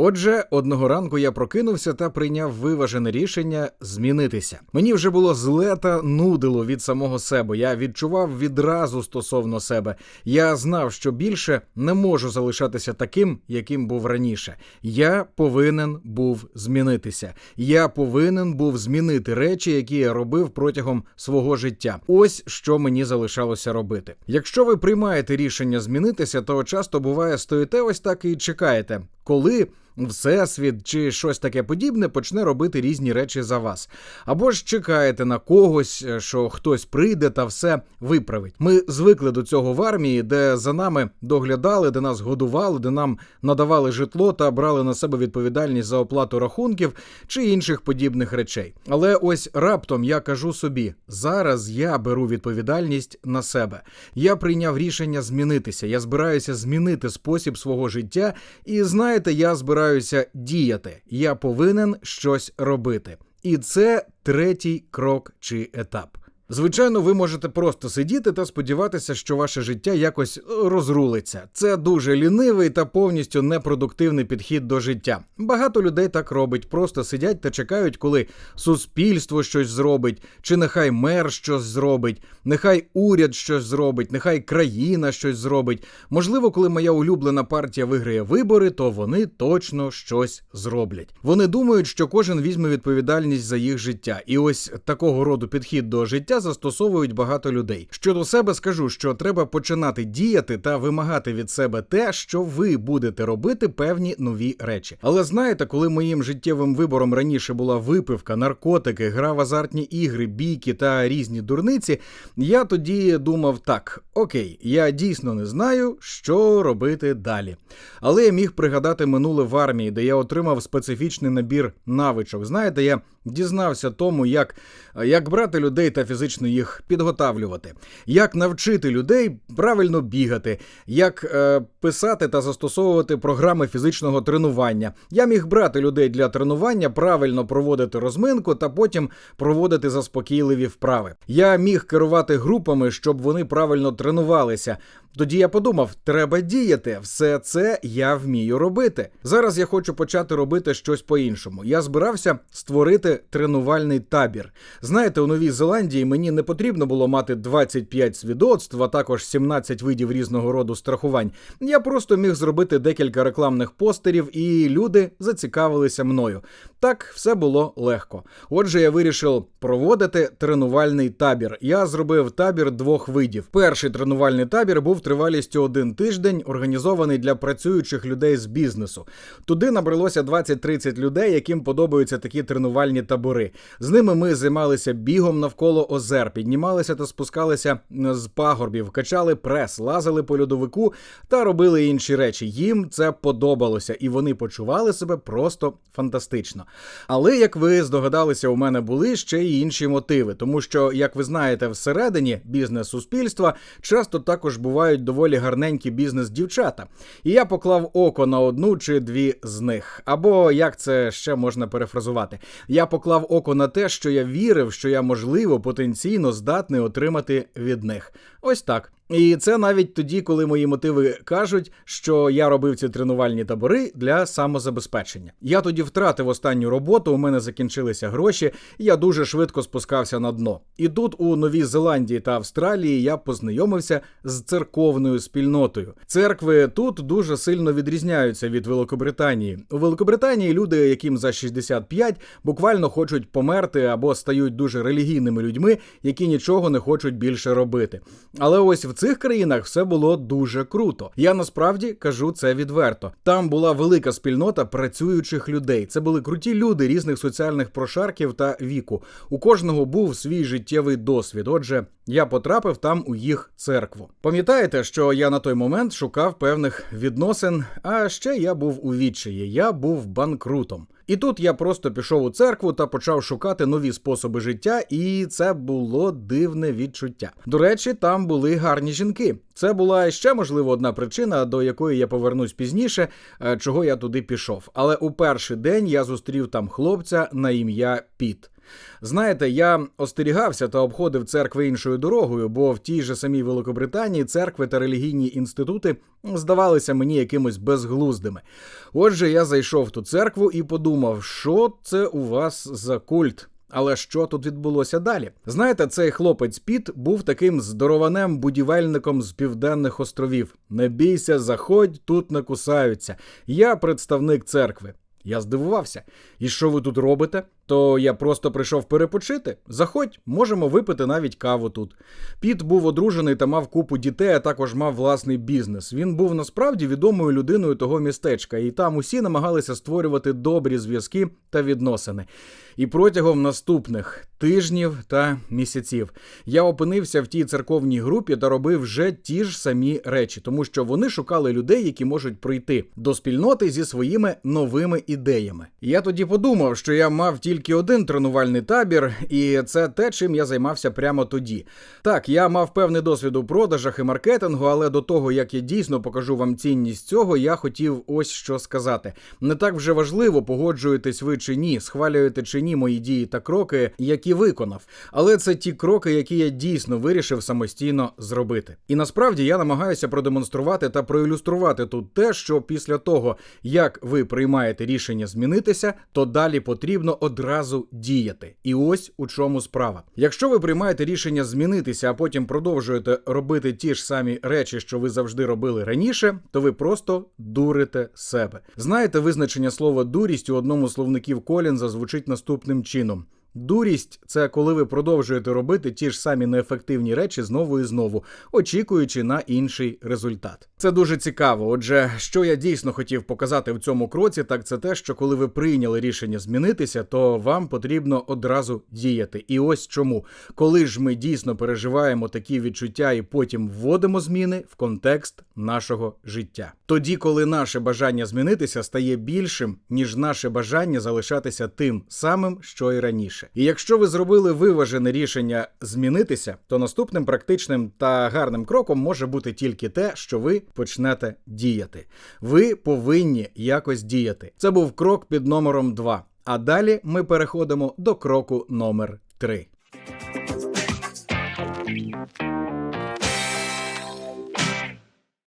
Отже, одного ранку я прокинувся та прийняв виважене рішення змінитися. Мені вже було зле та нудило від самого себе. Я відчував відразу стосовно себе. Я знав, що більше не можу залишатися таким, яким був раніше. Я повинен був змінитися. Я повинен був змінити речі, які я робив протягом свого життя. Ось що мені залишалося робити. Якщо ви приймаєте рішення змінитися, то часто буває стоїте ось так і чекаєте, коли всесвіт чи щось таке подібне почне робити різні речі за вас. Або ж чекаєте на когось, е, що хтось прийде та все виправить. Ми звикли до цього в армії, де за нами доглядали, де нас годували, де нам надавали житло та брали на себе відповідальність за оплату рахунків чи інших подібних речей. Але ось раптом я кажу собі: зараз я беру відповідальність на себе. Я прийняв рішення змінитися. Я збираюся змінити спосіб свого життя, і знаєте, я збираюся діяти. Я повинен щось робити. І це третій крок чи етап. Звичайно, ви можете просто сидіти та сподіватися, що ваше життя якось розрулиться. Це дуже лінивий та повністю непродуктивний підхід до життя. Багато людей так робить, просто сидять та чекають, коли суспільство щось зробить, чи нехай мер щось зробить, нехай уряд щось зробить, нехай країна щось зробить. Можливо, коли моя улюблена партія виграє вибори, то вони точно щось зроблять. Вони думають, що кожен візьме відповідальність за їх життя, і ось такого роду підхід до життя застосовують багато людей. Щодо себе скажу, що треба починати діяти та вимагати від себе те, що ви будете робити певні нові речі. Але знаєте, коли моїм життєвим вибором раніше була випивка, наркотики, гра в азартні ігри, бійки та різні дурниці, я тоді думав так: окей, я дійсно не знаю, що робити далі. Але я міг пригадати минуле в армії, де я отримав специфічний набір навичок. Знаєте, я дізнався тому, як, як брати людей та фізично їх підготавлювати, як навчити людей правильно бігати, як е, писати та застосовувати програми фізичного тренування. Я міг брати людей для тренування, правильно проводити розминку та потім проводити заспокійливі вправи. Я міг керувати групами, щоб вони правильно тренувалися. Тоді я подумав, треба діяти, все це я вмію робити. Зараз я хочу почати робити щось по-іншому. Я збирався створити тренувальний табір. Знаєте, у Новій Зеландії мені не потрібно було мати 25 свідоцтв, а також 17 видів різного роду страхувань. Я просто міг зробити декілька рекламних постерів, і люди зацікавилися мною. Так все було легко. Отже, я вирішив проводити тренувальний табір. Я зробив табір двох видів. Перший тренувальний табір був тривалістю один тиждень, організований для працюючих людей з бізнесу. Туди набралося 20-30 людей, яким подобаються такі тренувальні табори. З ними ми займалися бігом навколо озер, піднімалися та спускалися з пагорбів, качали прес, лазили по льодовику та робили інші речі. Їм це подобалося, і вони почували себе просто фантастично. Але як ви здогадалися, у мене були ще й інші мотиви, тому що, як ви знаєте, всередині бізнес-суспільства часто також бувають доволі гарненькі бізнес-дівчата. І я поклав око на одну чи дві з них. Або як це ще можна перефразувати? Я поклав око на те, що я вірив, що я можливо потенційно здатний отримати від них. Ось так. І це навіть тоді, коли мої мотиви кажуть, що я робив ці тренувальні табори для самозабезпечення. Я тоді втратив останню роботу, у мене закінчилися гроші, і я дуже швидко спускався на дно. І тут, у Новій Зеландії та Австралії, я познайомився з церковною спільнотою. Церкви тут дуже сильно відрізняються від Великобританії. У Великобританії люди, яким за 65, буквально хочуть померти або стають дуже релігійними людьми, які нічого не хочуть більше робити. Але ось в цих країнах все було дуже круто. Я насправді кажу це відверто. Там була велика спільнота працюючих людей. Це були круті люди різних соціальних прошарків та віку. У кожного був свій життєвий досвід. Отже, я потрапив там у їх церкву. Пам'ятаєте, що я на той момент шукав певних відносин, а ще я був у відчаї, я був банкрутом. І тут я просто пішов у церкву та почав шукати нові способи життя, і це було дивне відчуття. До речі, там були гарні жінки. Це була ще можливо одна причина, до якої я повернусь пізніше, е, чого я туди пішов. Але у перший день я зустрів там хлопця на ім'я Піт. Знаєте, я остерігався та обходив церкви іншою дорогою, бо в тій же самій Великобританії церкви та релігійні інститути здавалися мені якимось безглуздими. Отже, я зайшов в ту церкву і подумав, що це у вас за культ. Але що тут відбулося далі? Знаєте, цей хлопець Піт був таким здорованем будівельником з південних островів. Не бійся, заходь, тут не кусаються. Я представник церкви. Я здивувався. І що ви тут робите? То я просто прийшов перепочити. Заходь, можемо випити навіть каву тут. Піт був одружений та мав купу дітей, а також мав власний бізнес. Він був насправді відомою людиною того містечка, і там усі намагалися створювати добрі зв'язки та відносини. І протягом наступних тижнів та місяців я опинився в тій церковній групі та робив вже ті ж самі речі, тому що вони шукали людей, які можуть прийти до спільноти зі своїми новими ідеями. Я тоді подумав, що я мав тільки один тренувальний табір, і це те, чим я займався прямо тоді. Так, я мав певний досвід у продажах і маркетингу, але до того як я дійсно покажу вам цінність цього, я хотів ось що сказати. Не так вже важливо, погоджуєтесь ви чи ні, схвалюєте чи ні мої дії та кроки, які виконав. Але це ті кроки, які я дійсно вирішив самостійно зробити. І насправді я намагаюся продемонструвати та проілюструвати тут те, що після того, як ви приймаєте рішення змінитися, то далі потрібно одразу діяти. І ось у чому справа. Якщо ви приймаєте рішення змінитися, а потім продовжуєте робити ті ж самі речі, що ви завжди робили раніше, то ви просто дурите себе. Знаєте, визначення слова дурість у одному словників Колінза звучить наступним чином. Дурість це коли ви продовжуєте робити ті ж самі неефективні речі знову і знову, очікуючи на інший результат. Це дуже цікаво. Отже, що я дійсно хотів показати в цьому кроці, так це те, що коли ви прийняли рішення змінитися, то вам потрібно одразу діяти. І ось чому, коли ж ми дійсно переживаємо такі відчуття і потім вводимо зміни в контекст нашого життя. Тоді, коли наше бажання змінитися стає більшим, ніж наше бажання залишатися тим самим, що і раніше. І якщо ви зробили виважене рішення змінитися, то наступним практичним та гарним кроком може бути тільки те, що ви почнете діяти. Ви повинні якось діяти. Це був крок під номером 2. А далі ми переходимо до кроку номер 3.